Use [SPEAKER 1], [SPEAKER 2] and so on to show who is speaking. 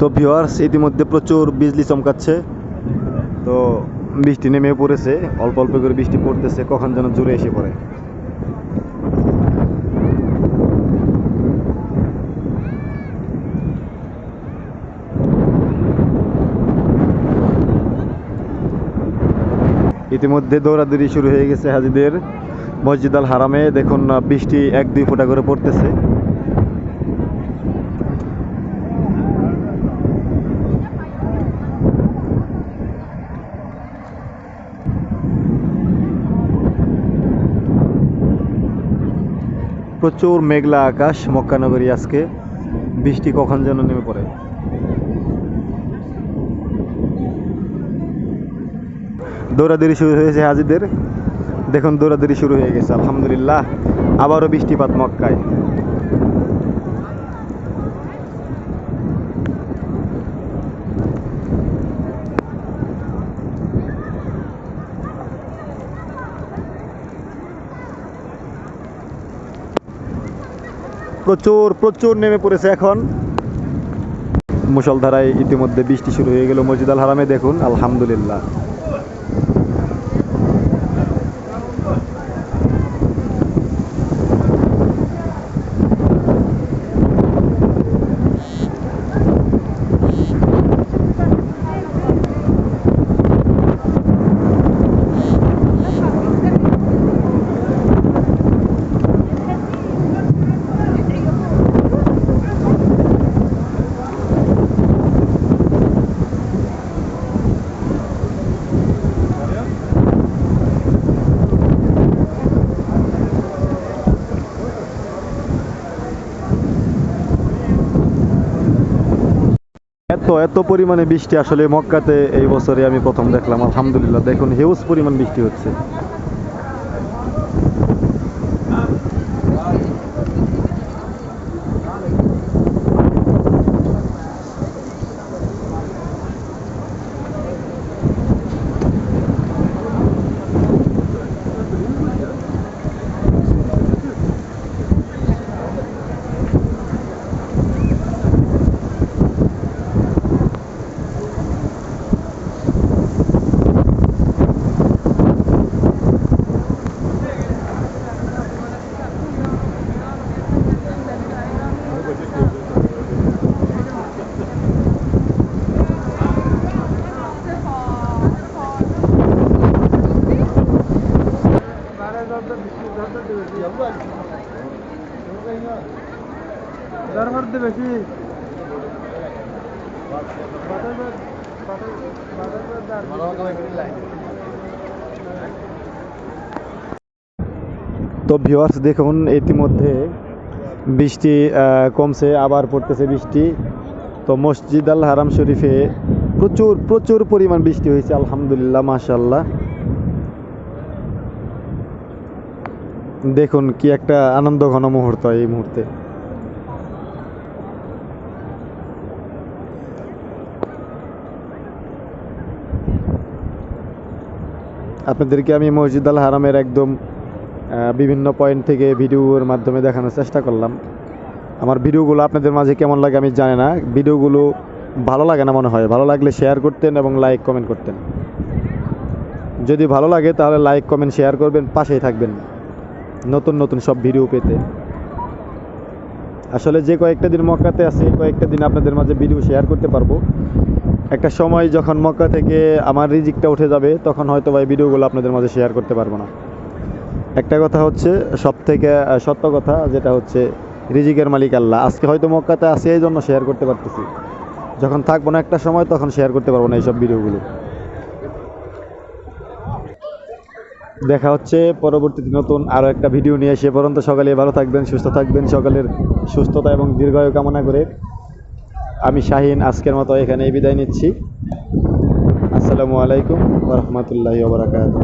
[SPEAKER 1] তো ভিওয়ার্স ইতিমধ্যে প্রচুর বিজলি চমকাচ্ছে। তো বৃষ্টি নেমে পড়েছে, অল্প অল্প করে বৃষ্টি পড়তেছে, কখন যেন জোরে এসে পড়ে। ইতিমধ্যে দৌড়াদৌড়ি শুরু হয়ে গেছে হাজিদের মসজিদ আল হারামে। দেখুন বৃষ্টি এক দুই ফোঁটা করে পড়তেছে। প্রচুর মেঘলা আকাশ মক্কানগরী আজকে। বৃষ্টি কখন যেন নেমে পড়ে। দৌড়াদৌড়ি শুরু হয়েছে হাজিদের। দেখুন, দৌড়াদৌড়ি শুরু হয়ে গেছে, আলহামদুলিল্লাহ। আবারও বৃষ্টিপাত মক্কায়। প্রচুর প্রচুর নেমে পড়েছে এখন। মুসলধারায় ইতিমধ্যে বৃষ্টি শুরু হয়ে গেল মসজিদ আল হারামে, দেখুন, আলহামদুলিল্লাহ। এত এত পরিমাণে বৃষ্টি আসলে মক্কাতে এই বছরে আমি প্রথম দেখলাম, আলহামদুলিল্লাহ। দেখুন হিউজ পরিমাণ বৃষ্টি হচ্ছে।
[SPEAKER 2] মধ্যে বেশি
[SPEAKER 1] তো ভিউয়ার্স দেখুন, ইতিমধ্যে বৃষ্টি কমছে, আবার পড়তেছে বৃষ্টি। তো মসজিদ আল হারাম শরীফে প্রচুর প্রচুর পরিমাণ বৃষ্টি হয়েছে, আলহামদুলিল্লাহ মাশাল্লাহ দেখুন কি একটা আনন্দ ঘন মুহূর্ত এই মুহূর্তে। আপনাদেরকে আমি মসজিদ আল হারামের একদম বিভিন্ন পয়েন্ট থেকে ভিডিওর মাধ্যমে দেখানোর চেষ্টা করলাম। আমার ভিডিওগুলো আপনাদের মাঝে কেমন লাগে আমি জানি না। ভিডিওগুলো ভালো লাগে না মনে হয়। ভালো লাগলে শেয়ার করতেন এবং লাইক কমেন্ট করতেন। যদি ভালো লাগে তাহলে লাইক কমেন্ট শেয়ার করবেন, পাশেই থাকবেন। নতুন নতুন সব ভিডিও পেতে। আসলে যে কয়েকটা দিন মক্কাতে আছে কয়েকটা দিন আপনাদের মাঝে ভিডিও শেয়ার করতে পারব। একটা সময় যখন মক্কা থেকে আমার রিজিকটা উঠে যাবে, তখন হয়তো ভাই ভিডিওগুলো আপনাদের মাঝে শেয়ার করতে পারব না। একটা কথা হচ্ছে সব থেকে সত্য কথা যেটা হচ্ছে, রিজিকের মালিক আল্লাহ। আজকে হয়তো মক্কাতে আসি এই জন্য শেয়ার করতে পারতেছি। যখন থাকব না একটা সময়, তখন শেয়ার করতে পারব না এইসব ভিডিওগুলো। দেখা হচ্ছে। পরবর্তীতে নতুন আরও একটা ভিডিও নিয়ে এসে পর্যন্ত সকালে ভালো থাকবেন, সুস্থ থাকবেন। সকালের সুস্থতা এবং দীর্ঘায়ু কামনা করে আমি শাহিন আজকের মতো এখানে বিদায় নিচ্ছি। আসসালামু আলাইকুম রহমতুল্লাহ ওবরাকাতুহ